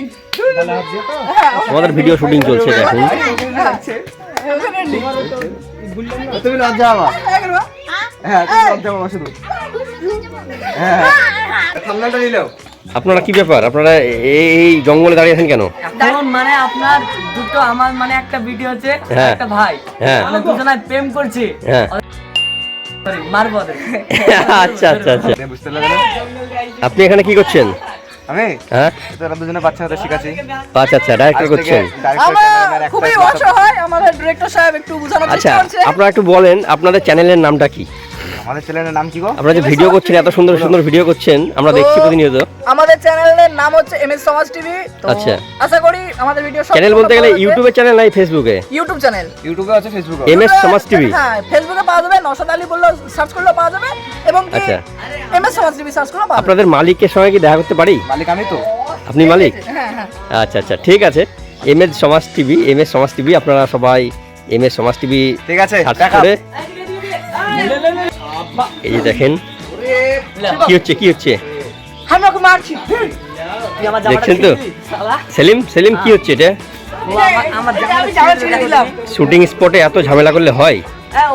Shooting আমাদের video shooting চলছে দেখুন তুমি লজ্জা বাবা হ্যাঁ লজ্জা বাবা শুধু হ্যাঁ থামলাটা নিলেও আপনারা কি ব্যাপার আপনারা এই- এই জঙ্গলে দাঁড়িয়ে আছেন কেন কারণ মানে আপনার দুটো আমার মানে একটা ভিডিও আছে হ্যাঁ। একটা ভাই হ্যাঁ। মানে দুজনায় প্রেম করছে হ্যাঁ। আচ্ছা আচ্ছা আচ্ছা? আপনি এখানে কি করছেন আমি? হ্যাঁ? তোরা দুজনে বাচ্চা হাতে শিখাচ্ছি। আচ্ছা আচ্ছা ডাইরেক্টর করছেন। খুবই অসহায় আমাদের ডিরেক্টর সাহেব একটু বুঝানোর আচ্ছা চেষ্টা করছে। আপনারা একটু বলেন আপনাদের চ্যানেলের নামটা কি? আমাদের চ্যানেলের নাম কি গো? আপনারা যে ভিডিও করছেন এত সুন্দর সুন্দর ভিডিও করছেন আমরা দেখছি প্রতিনিয়ত। আমাদের চ্যানেলের নাম হচ্ছে এম এস সমাজ টিভি আচ্ছা। আশা করি আমাদের ভিডিও চ্যানেল বলতে গেলে ইউটিউবের চ্যানেল নাই ফেসবুকে ইউটিউব চ্যানেল ইউটিউবে আছে ফেসবুকে এম এস সমাজ টিভি হ্যাঁ ফেসবুকে পাওয়া যাবে নশাদ আলী বললে সার্চ করলে পাওয়া যাবে এবং আচ্ছা। M S Samaj TV search করলে পাওয়া আপনাদের মালিকের সঙ্গে কি দেখা করতে পারি? মালিক আমি তো। আপনি মালিক? হ্যাঁ হ্যাঁ। আচ্ছা আচ্ছা ঠিক আছে। M S Samaj TV M S Samaj TV আপনারা সবাই এম এস সমাজ টিভি ঠিক আছে সার্চ করে এই যে দেখেন কি হচ্ছে কি হচ্ছে? আমি ওকে মারছি দেখছেন তো? সেলিম সেলিম কি হচ্ছে এটা? শুটিং স্পটে এত ঝামেলা করলে হয়? হ্যাঁ,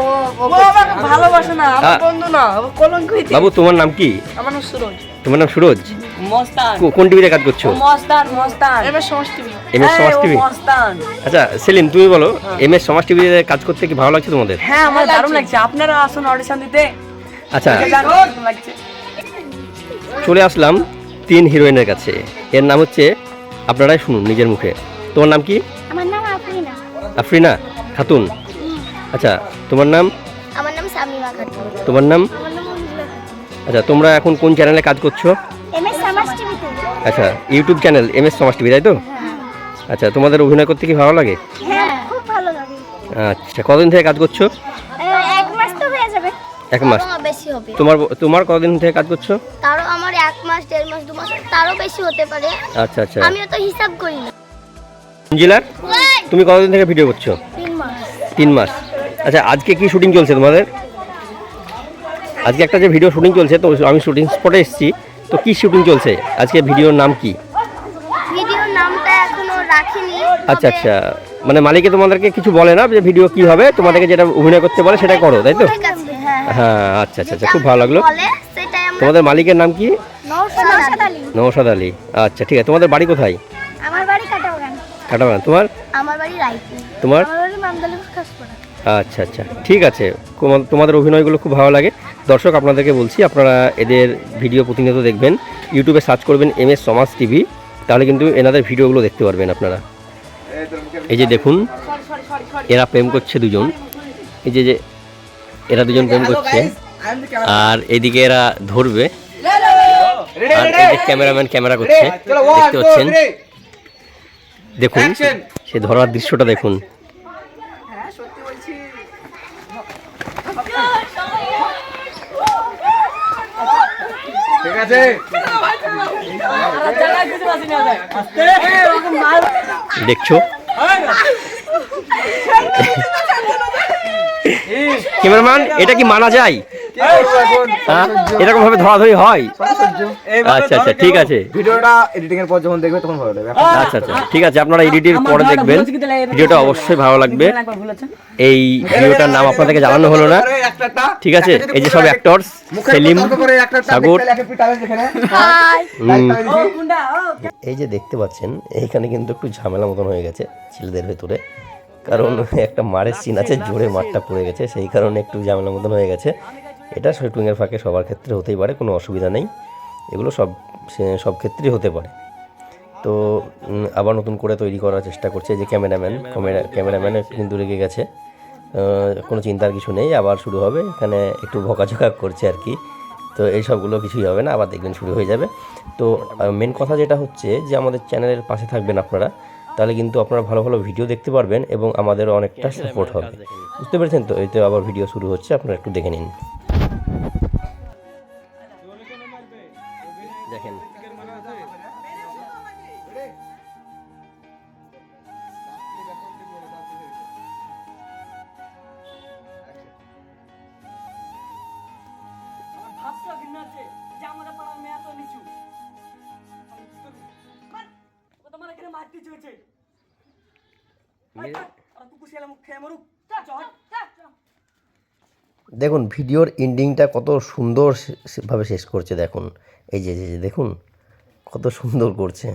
কলঙ্কিত। বাবু তোমার নাম কি? আমার নাম সুরজ। তোমার নাম সুরজ? মস্তান। কোন টিভিতে কাজ করছ? মস্তান মস্তান। M S Samaj TV. হ্যাঁ, সমাজ টিভি? মস্তান। আচ্ছা সেলিম তুমি বলো এম এস সমাজ টিভিতে কাজ করতে কি ভালো লাগছে তোমাদের? হ্যাঁ আমার দারুণ লাগছে। আপনারা আসুন অডিশন দিতে। আচ্ছা। চলে আসলাম তিন হিরোইনের কাছে। এর নাম হচ্ছে আপনারাই শুনুন নিজের মুখে। তোমার নাম কি? আমার নাম আফরিনা। আফরিনা? খাতুন? আচ্ছা তোমার নাম? আমার নাম সামিমা খাতুন। তোমার নাম? আচ্ছা তোমরা এখন কোন চ্যানেলে কাজ করছ? এম এস সামাজ টিভিতে আচ্ছা YouTube channel M S Samaj TV তাই তো? আচ্ছা তোমাদের অভিনয় করতে কি ভালো লাগে? হ্যাঁ খুব ভালো লাগে। আচ্ছা কতদিন থেকে কাজ করছ? এক মাস তো হয়ে যাবে। এক মাস? বেশি হবে। তোমার তোমার কতদিন থেকে কাজ করছ? তারও আমার এক মাস দেড় মাস দু মাস তারও বেশি হতে পারে। আচ্ছা আচ্ছা। আমিও তো হিসাব করি না। জেলার তুমি কতদিন থেকে ভিডিও করছ? তিন মাস। তিন মাস। আচ্ছা আজকে কি শুটিং চলছে তোমাদের? আজকে একটা যে ভিডিও শুটিং চলছে তো আমি শুটিং স্পটে এসেছি। তো কি শুটিং চলছে? আজকে ভিডিওর নাম কি? ভিডিওর নামটা এখনও রাখিনি আচ্ছা আচ্ছা। মানে মালিকে তোমাদেরকে কিছু বলে না যে ভিডিও কি হবে? তোমাদেরকে যেটা অভিনয় করতে বলে সেটা করো তাই তো? হ্যাঁ হ্যাঁ। আচ্ছা আচ্ছা আচ্ছা খুব ভালো লাগল। বলে সেটাই আমরা তোমাদের মালিকের নাম কি? নওশাদ আলী। নৌসাদ আলী। আচ্ছা ঠিক আছে। তোমাদের বাড়ি কোথায়? আমার বাড়ি কাটাবাগান কাটাবাগান তোমার? আমার বাড়ি রায়পুর। তোমার? আচ্ছা আচ্ছা। ঠিক আছে। তোমাদের অভিনয়গুলো খুব ভালো লাগে। দর্শক আপনাদেরকে বলছি আপনারা এদের ভিডিও প্রতিনিয়ত দেখবেন। ইউটিউবে সার্চ করবেন এম এস সমাজ টিভি তাহলে কিন্তু এনাদের ভিডিওগুলো দেখতে পারবেন আপনারা। এই যে দেখুন এরা প্রেম করছে দুজন। এই যে যে এরা দুজন প্রেম করছে। আর এদিকে এরা ধরবে। আর এই যে ক্যামেরাম্যান ক্যামেরা করছে। দেখতে পাচ্ছেন? দেখুন সে ধরার দৃশ্যটা দেখুন হ্যাঁ সত্যি বলছি ঠিক আছে। দেখছ ক্যামেরাম্যান এটা কি মানা যায় এরকম ভাবে ধরাধরি হয়? আচ্ছা আচ্ছা ঠিক আছে। ভিডিওটা এডিটিং এর পর যখন দেখবে তখন ভালো লাগবে আচ্ছা আচ্ছা ঠিক আছে আপনারা এডিটের আমার পরে দেখবেন। ভিডিওটা অবশ্যই ভালো লাগবে। এই ভিডিওটার নাম আপনাদেরকে জানানো হলো না। ঠিক আছে এই যে সব অ্যাক্টরস সেলিম সাগর। এই যে দেখতে পাচ্ছেন এইখানে কিন্তু একটু ঝামেলা মতন হয়ে গেছে ছেলেদের ভেতরে। কারণ একটা মারের সিন আছে জোরে মারটা পড়ে গেছে সেই কারণে একটু ঝামেলা মতন হয়ে গেছে। এটা শুটিংয়ের ফাঁকে সবার ক্ষেত্রে হতেই পারে, কোনো অসুবিধা নেই। এগুলো সব সব ক্ষেত্রেই হতে পারে। তো আবার নতুন করে তৈরি করার চেষ্টা করছে যে ক্যামেরাম্যান, ক্যামেরা, ক্যামেরাম্যান কিন্তু রেগে গেছে। কোনো চিন্তার কিছু নেই, আবার শুরু হবে। এখানে একটু ভকাঝকা করছে আর কি। তো এই সবগুলো কিছুই হবে না, আবার দেখবেন শুরু হয়ে যাবে। তো মেন কথা যেটা হচ্ছে যে আমাদের চ্যানেলের পাশে থাকবেন আপনারা। তাহলে কিন্তু আপনারা ভালো ভালো ভিডিও দেখতে পারবেন এবং আমাদেরও অনেকটা সাপোর্ট হবে। বুঝতে পেরেছেন তো? এই তো আবার ভিডিও শুরু হচ্ছে, আপনারা একটু দেখে নিন। মারতে চলেছে। চল দেখুন ভিডিওর এন্ডিংটা কত সুন্দর ভাবে শেষ করছে দেখুন। এই যে দেখুন কত সুন্দর করছে।